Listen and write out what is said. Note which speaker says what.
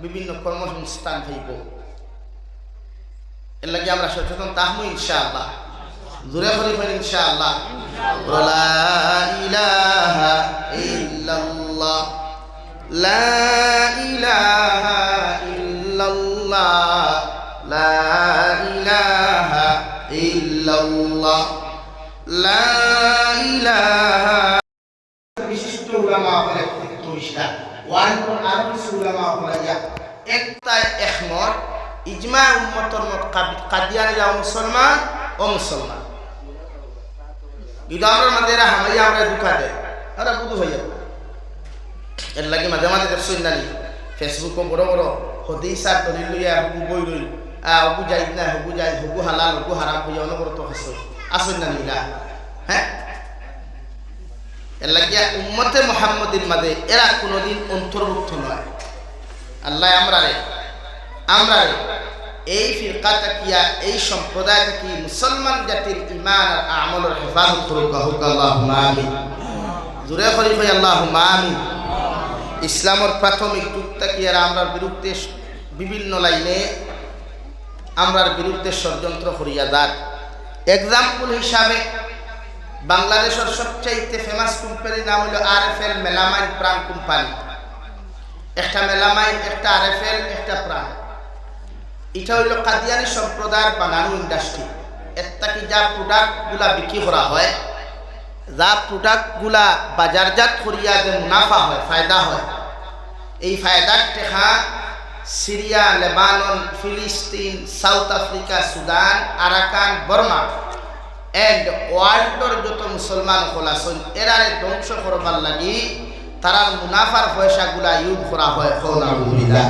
Speaker 1: বিভিন্ন কর্মসংস্থান হইব। এর লাগে আমরা সচেতন তাহমু ইনশাআল্লাহ। জোরে হরি হরি ইনশাআল্লাহ। লা ইলাহা ইল্লাল্লাহ। লা ইলাহা ইল্লাল্লাহ। লা ইলাহা ইল্লাল্লাহ। লা ইলাহা। বিশিষ্ট উলামা হলে প্রতিষ্ঠা ওয়ান কোন আরও কিছু উলামা হলে ইয়া একটাই একমত, ইজমা উম্মতর মত কাদিয়ানিরা মুসলমান ও মুসলমান। আমরা মাঝে এরা হামাইয়া, আমরা দুঃখা দেয়। ওরা বুধু হইয়া এর লাগে মাঝে মাঝে দেখছই নানি ফেসবুকও বড় বড় হদেই সার দলিল লইয়া হবু বই রইল হবু যাই না, হবু যাই, হবু হালাল, হবু হারাম হইয়া অনবরত হাসই আসই নানি হ্যাঁ? এর লাগিয়া উম্মতে মোহাম্মদের মাঝে এরা কোনোদিন অন্তর্ভুক্ত নয়। আল্লাহ, আমরা রে আমরা রে, এই ফিরকা তাকিয়া, এই সম্প্রদায় থাকি মুসলমান জাতির ইমান আর আমলের হেফাজত করুক হুক আল্লাহ আমিন। জুড়ে করি ভাই আল্লাহ আমিন। ইসলামের প্রাথমিক যুগ তাকিয়ারা আমরার বিরুদ্ধে বিভিন্ন লাইনে আমরার বিরুদ্ধে ষড়যন্ত্র করিয়া যার এক্সাম্পল হিসাবে বাংলাদেশের সবচাইতে ফেমাস কোম্পানির নাম হলো R F L melamine Pran company একটা মেলামাইন একটা আর এফ এল একটা প্রাণ এটা হইল কাদিয়ানি সম্প্রদায়ের বানানো ইন্ডাস্ট্রি এর থাকি যা প্রোডাক্টগুলা বিক্রি করা হয়, যা প্রোডাক্টগুলা বাজারজাত করিয়া যে মুনাফা হয়, ফায়দা হয়। এই ফায়দার টেকা সিরিয়া, লেবানন, ফিলিস্তিন, South Africa, Sudan, Arakan, Burma. And ওয়ার্ল্ডর যত মুসলমান হল আছেন এরারে ধ্বংস করবার লাগি তারা মুনাফার পয়সাগুলা ইউজ করা হয় আলহামদুলিল্লাহ